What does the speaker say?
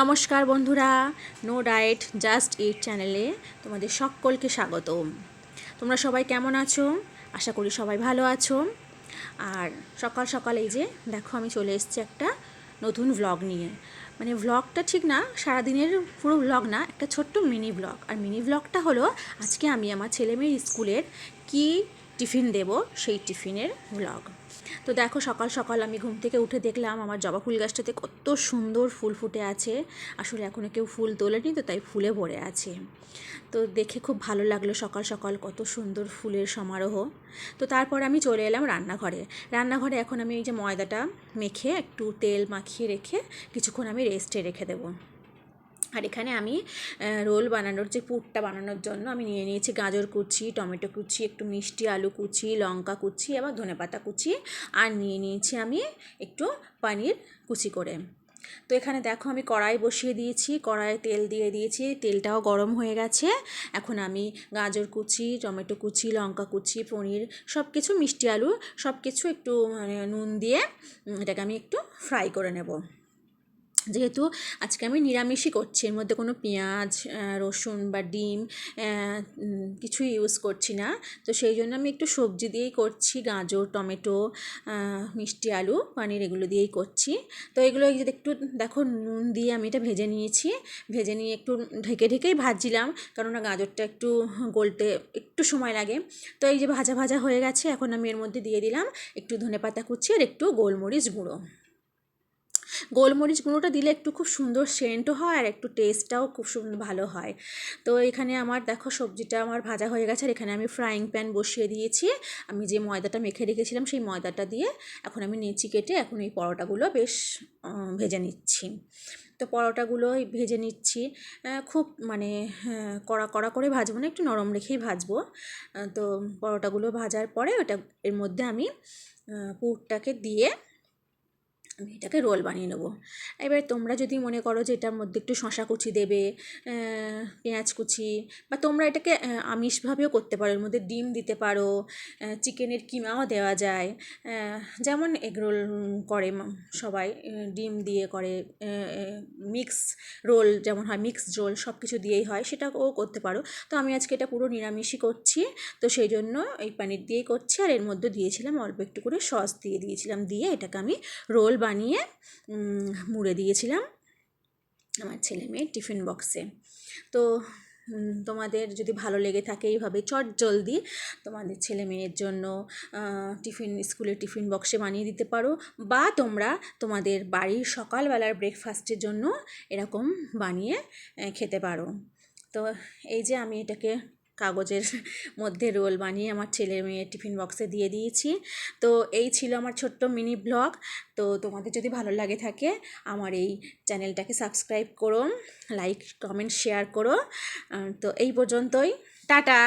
নমস্কার বন্ধুরা, no diet, just it চ্যানেলে তোমাদের সকলকে স্বাগতম। তোমরা সবাই কেমন আছো? আশা করি সবাই ভালো আছো। আর সকাল সকাল এই যে, দেখো আমি চলে এসেছি একটা নতুন ভ্লগ নিয়ে। মানে ভ্লগটা ঠিক না, সারাদিনের পুরো ভ্লগ না, একটা ছোট্ট মিনি ভ্লগ আর মিনি ভ্লগটা হলো, আজকে আমি আমার ছেলে মেয়ের স্কুলের কি টিফিন দেব সেই টিফিনের ব্লগ তো দেখো সকাল সকাল আমি ঘুম থেকে উঠে দেখলাম আমার জবা ফুল গাছটাতে কত সুন্দর ফুল ফুটে আছে। আসলে এখনও কেউ ফুল তোলেনি তো তাই ফুলে ভরে আছে। তো দেখে খুব ভালো লাগল সকাল সকাল কত সুন্দর ফুলের সমারোহ। তো তারপর আমি চলে এলাম রান্নাঘরে। রান্নাঘরে এখন আমি এই যে ময়দাটা মেখে একটু তেল মাখিয়ে রেখে কিছুক্ষণ আমি রেস্টে রেখে দেবো। আর এখানে আমি রোল বানানোর যে পুরটা বানানোর জন্য আমি নিয়ে নিয়েছি গাজর কুচি, টমেটো কুচি, একটু মিষ্টি আলু কুচি, লঙ্কা কুচি আবার ধনেপাতা কুচি আর নিয়ে নিয়েছি আমি একটু পানির কুচি করে। তো এখানে দেখো আমি কড়াই বসিয়ে দিয়েছি, কড়াইয়ে তেল দিয়ে দিয়েছি, তেলটাও গরম হয়ে গেছে। এখন আমি গাজর কুচি, টমেটো কুচি, লঙ্কা কুচি, পনির সব কিছু মিষ্টি আলু সব কিছু একটু মানে নুন দিয়ে এটাকে আমি একটু ফ্রাই করে নেব। যেহেতু আজকে আমি নিরামিষই করছি, এর মধ্যে কোনো পেঁয়াজ রসুন বা ডিম কিছুই ইউজ করছি না। তো সেই জন্য আমি একটু সবজি দিয়েই করছি, গাজর, টমেটো মিষ্টি আলু, পানির এগুলো দিয়েই করছি। তো এগুলো একটু, দেখো, নুন দিয়ে আমি এটা ভেজে নিয়েছি। ভেজে নিয়ে একটু ঢেকে ঢেকেই ভাজছিলাম, কেননা গাজরটা একটু গলতে একটু সময় লাগে। তো এই যে ভাজা ভাজা হয়ে গেছে, এখন আমি এর মধ্যে দিয়ে দিলাম একটু ধনে পাতা কুচি আর একটু গোলমরিচ গুঁড়ো। গোলমরিচ গুঁড়োটা দিলে একটু খুব সুন্দর সেন্টও হয় আর একটু টেস্টটাও খুব সুন্দর ভালো হয়। তো এখানে আমার দেখো সবজিটা আমার ভাজা হয়ে গেছে আর এখানে আমি ফ্রাইং প্যান বসিয়ে দিয়েছি। আমি যে ময়দাটা মেখে রেখেছিলাম সেই ময়দাটা দিয়ে এখন আমি নেচি কেটে এখন এই পরোটাগুলো বেশ ভেজে নিচ্ছি। তো পরোটাগুলো ভেজে নিচ্ছি। খুব মানে কড়া কড়া করে ভাজবো না, একটু নরম রেখেই ভাজবো। তো পরোটাগুলো ভাজার পরে ওটা, এর মধ্যে আমি পুরটাকে দিয়ে আমি এটাকে রোল বানিয়ে নেব। এবার তোমরা যদি মনে করো যে এটার মধ্যে একটু শশা কুচি দেবে পেঁয়াজ কুচি, বা তোমরা এটাকে আমিষভাবেও করতে পারো, এর মধ্যে ডিম দিতে পারো চিকেনের কিমাও দেওয়া যায় যেমন এগরোল করে সবাই ডিম দিয়ে করে মিক্স রোল যেমন হয়, মিক্স রোল সব কিছু দিয়েই হয় সেটাও করতে পারো। তো আমি আজকে এটা পুরো নিরামিষই করছি, তো সেই জন্য এই পানির দিয়েই করছি, আর এর মধ্যে দিয়েছিলাম অল্প একটু করে সস দিয়ে দিয়েছিলাম, দিয়ে এটাকে আমি রোল বানিয়ে মুড়ে দিয়েছিলাম আমার ছেলে মেয়ের টিফিন বক্সে। তো তোমাদের যদি ভালো লেগে থাকে এইভাবে চট জলদি তোমাদের ছেলে মেয়ের জন্য টিফিন, স্কুলের টিফিন বক্সে বানিয়ে দিতে পারো বা তোমরা তোমাদের বাড়ির সকালবেলার ব্রেকফাস্টের জন্য এরকম বানিয়ে খেতে পারো। তো, এই যে আমি এটাকে কাগজের মধ্যে রোল বানিয়ে আমার ছেলে মেয়ে টিফিন বক্সে দিয়ে দিয়েছি। তো এই ছিল আমার ছোট্ট মিনি ব্লগ। তো তোমাদের যদি ভালো লাগে থাকে, আমার এই চ্যানেলটাকে সাবস্ক্রাইব করো, লাইক, কমেন্ট, শেয়ার করো। তো এই পর্যন্তই। টাটা!